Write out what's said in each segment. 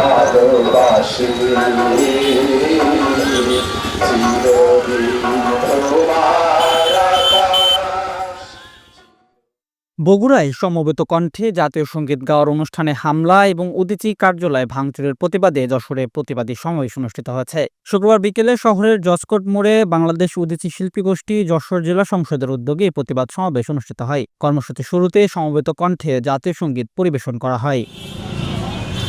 ভালোবাসি বগুড়ায় সমবেত কণ্ঠে জাতীয় সংগীত গাওয়ার অনুষ্ঠানে হামলা এবং উদিচি কার্যালয় ভাঙচুরের প্রতিবাদে যশোরে প্রতিবাদী সমাবেশ অনুষ্ঠিত হয়েছে। শুক্রবার বিকেলে শহরের জসকোট মোড়ে বাংলাদেশ উদিচি শিল্পী গোষ্ঠী যশোর জেলা সংসদের উদ্যোগে প্রতিবাদ সমাবেশ অনুষ্ঠিত হয়। কর্মসূচি শুরুতে সমবেত কণ্ঠে জাতীয় সংগীত পরিবেশন করা হয় জলে ভাসি সোনার বাণী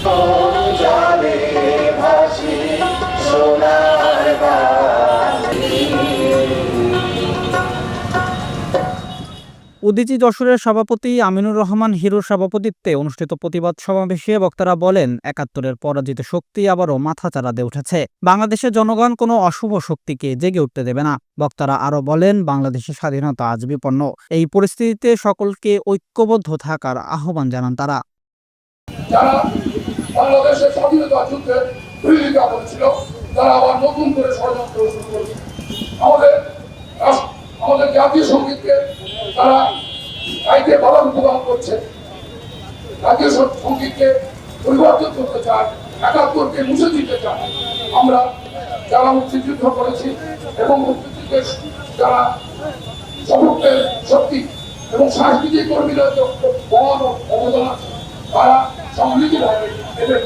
উদিচি যশোরের সভাপতি আমিনুর রহমান হিরোর সভাপতিত্বে অনুষ্ঠিত প্রতিবাদ সমাবেশে বক্তারা বলেন একাত্তরের পরাজিত শক্তি আবারও মাথাচাড়া দিয়ে উঠেছে। বাংলাদেশের জনগণ কোনো অশুভ শক্তিকে জেগে উঠতে দেবে না। বক্তারা আরও বলেন বাংলাদেশের স্বাধীনতা আজ বিপন্ন। এই পরিস্থিতিতে সকলকে ঐক্যবদ্ধ থাকার আহ্বান জানান তারা। বাংলাদেশের স্বাধীনতা যুদ্ধে ভূমিকা করেছিল তারা আবার নতুন করে ষড়যন্ত্র শুরু করেছে। আমাদের আমাদের জাতীয় সঙ্গীতকে তারা গাইতে বাধা প্রদান করছে। জাতীয় সঙ্গীতকে পরিবর্তন করতে চায়, একাত্তরকে মুছে দিতে চায়। আমরা যারা মুক্তিযুদ্ধ করেছি এবং মুক্তিযুদ্ধের যারা সমগ্রের শক্তি এবং সাংস্কৃতিক কর্মীরা বড় অবদান আছে, তারা Sahne gibi. Evet.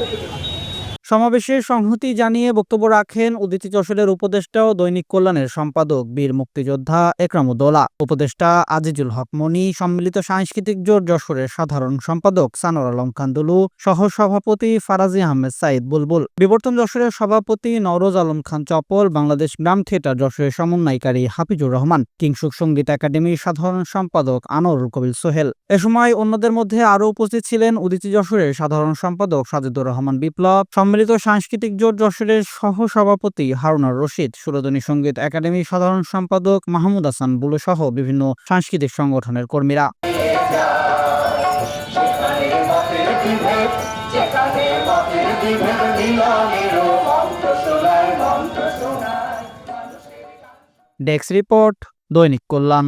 সমাবেশে সংহতি জানিয়ে বক্তব্য রাখেন উদিতি যশোরের উপদেষ্টা ও দৈনিক কল্যাণের সম্পাদক বীর মুক্তিযোদ্ধা একরামুদ্দৌলা উপদেষ্টা আজিজুল হক মনি, সম্মিলিত সাংস্কৃতিক জোট যশোরের সাধারণ সম্পাদক সানোর আলম খান দুলু সহ সভাপতি ফারাজি আহমেদ সাইদ বুলবুল। বিবর্তন যশোরের সভাপতি নওরোজ আলম খান চপল, বাংলাদেশ গ্রাম থিয়েটার যশোরের সমন্বয়কারী হাফিজুর রহমান, কিংসুক সংগীত একাডেমির সাধারণ সম্পাদক আনোয়ারুল কবির সোহেল। এ সময় অন্যদের মধ্যে আরও উপস্থিত ছিলেন উদিতি যশোরের সাধারণ সম্পাদক সাজিদুর রহমান বিপ্লব সম্মিলিত সাংস্কৃতিক জোট যশোরের সহ সভাপতি হারুনার রশিদ সুরধনী সংগীত একাডেমির সাধারণ সম্পাদক মাহমুদ হাসান বুলু সহ বিভিন্ন সাংস্কৃতিক সংগঠনের কর্মীরা। ডেস্ক রিপোর্ট দৈনিক কল্যাণ।